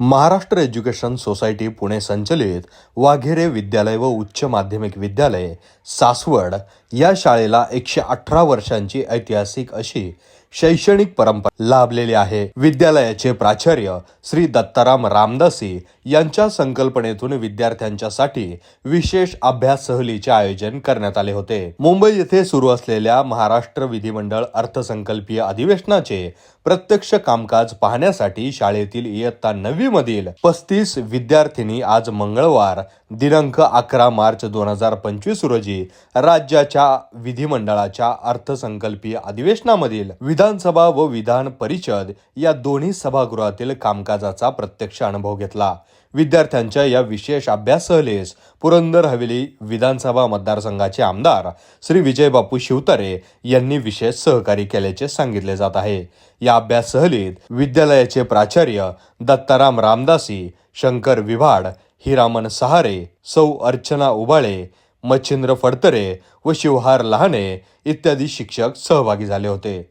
Maharashtra education society Pune संचलित वाघेरे विद्यालय व उच्च माध्यमिक विद्यालय सासवड या शाळेला एकशे अठरा वर्षांची ऐतिहासिक अशी शैक्षणिक परंपरा लाभलेली आहे. विद्यालयाचे प्राचार्य श्री दत्ताराम रामदासी यांच्या संकल्पनेतून विद्यार्थ्यांच्यासाठी विशेष अभ्यास सहलीचे आयोजन करण्यात आले होते. मुंबई येथे सुरू असलेल्या महाराष्ट्र विधिमंडळ अर्थसंकल्पीय अधिवेशनाचे प्रत्यक्ष कामकाज पाहण्यासाठी शाळेतील इयत्ता नववी मधील पस्तीस विद्यार्थिनी आज मंगळवार दिनांक अकरा मार्च दोन हजार पंचवीस रोजी राज्याच्या विधिमंडळाच्या अर्थसंकल्पीय अधिवेशनामधील विधानसभा व विधान परिषद या दोन्ही सभागृहातील कामकाजाचा प्रत्यक्ष अनुभव घेतला. विद्यार्थ्यांच्या या विशेष अभ्यास सहलीस पुरंदर हवेली विधानसभा मतदारसंघाचे आमदार श्री विजयबापू शिवतारे यांनी विशेष सहकार्य केल्याचे सांगितले जात आहे. या अभ्यास सहलीत विद्यालयाचे प्राचार्य दत्ताराम रामदासी शंकर विभाड हिरामन सहारे सौ अर्चना उबाळे मच्छिंद्र फडतरे व शिवहार लहाने इत्यादी शिक्षक सहभागी झाले होते.